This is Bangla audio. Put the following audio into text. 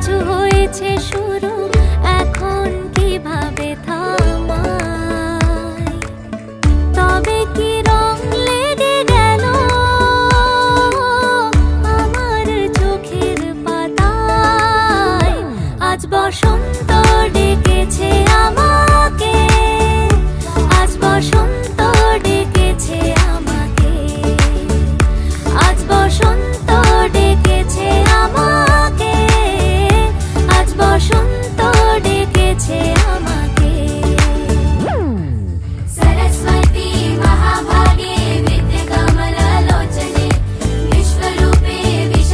কিছু হয়েছে শুরু, এখন কীভাবে থামাই? তবে কি রং লেগে গেল? আমার চোখের পাতায় আজ বসন্ত ডেকেছে আমাকে। আজ বসন্ত ডেকেছে আমাকে। আজ বসন্ত